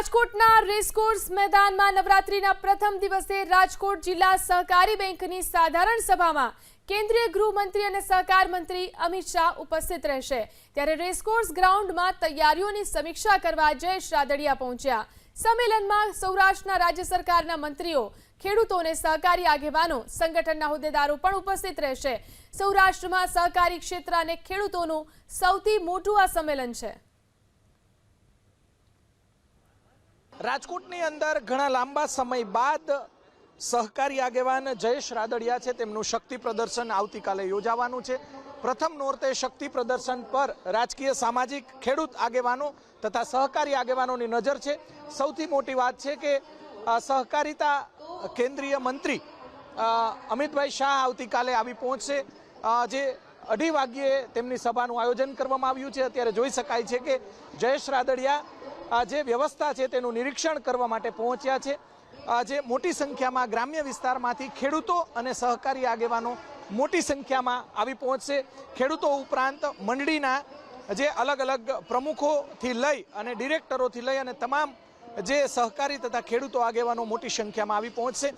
રાજકોટના રેસકોર્સ મેદાનમાં નવરાત્રીના પ્રથમ દિવસે રાજકોટ જિલ્લા સહકારી બેંકની સાધારણ સભામાં કેન્દ્રીય ગૃહમંત્રી અને સહકાર મંત્રી અમિત શાહ ઉપસ્થિત રહેશે. ત્યારે રેસકોર્સ ગ્રાઉન્ડમાં તૈયારીઓની સમીક્ષા કરવા જયેશ રાદડિયા પહોંચ્યા. સંમેલનમાં સૌરાષ્ટ્રના રાજ્ય સરકારના મંત્રીઓ, ખેડૂતો અને સહકારી આગેવાનો, સંગઠનના હોદ્દેદારો પણ ઉપસ્થિત રહેશે. સૌરાષ્ટ્રમાં સહકારી ક્ષેત્ર અને ખેડૂતોનું સૌથી મોટું આ સંમેલન છે. રાજકોટની અંદર ઘણા લાંબા સમય બાદ સહકારી આગેવાન જયેશ રાદડિયા છે. તેમનું શક્તિ પ્રદર્શન આવતીકાલે યોજાવાનું છે. પ્રથમ નોરતે શક્તિ પ્રદર્શન પર રાજકીય સામાજિક ખેડૂત આગેવાનો તથા સહકારી આગેવાનોની નજર છે. સૌથી મોટી વાત છે કે સહકારિતા કેન્દ્રીય મંત્રી અમિતભાઈ શાહ આવતીકાલે આવી પહોંચશે. જે અઢી વાગ્યે તેમની સભાનું આયોજન કરવામાં આવ્યું છે. અત્યારે જોઈ શકાય છે કે જયેશ રાદડિયા જે વ્યવસ્થા છે તેનું નિરીક્ષણ કરવા માટે પહોંચ્યા છે. આ જે મોટી સંખ્યામાં ગ્રામ્ય વિસ્તારમાંથી ખેડૂતો અને સહકારી આગેવાનો મોટી સંખ્યામાં આવી પહોંચશે. ખેડૂતો ઉપરાંત મંડળીના જે અલગ અલગ પ્રમુખોથી લઈ અને ડિરેક્ટરોથી લઈ અને તમામ જે સહકારી તથા ખેડૂતો આગેવાનો મોટી સંખ્યામાં આવી પહોંચશે.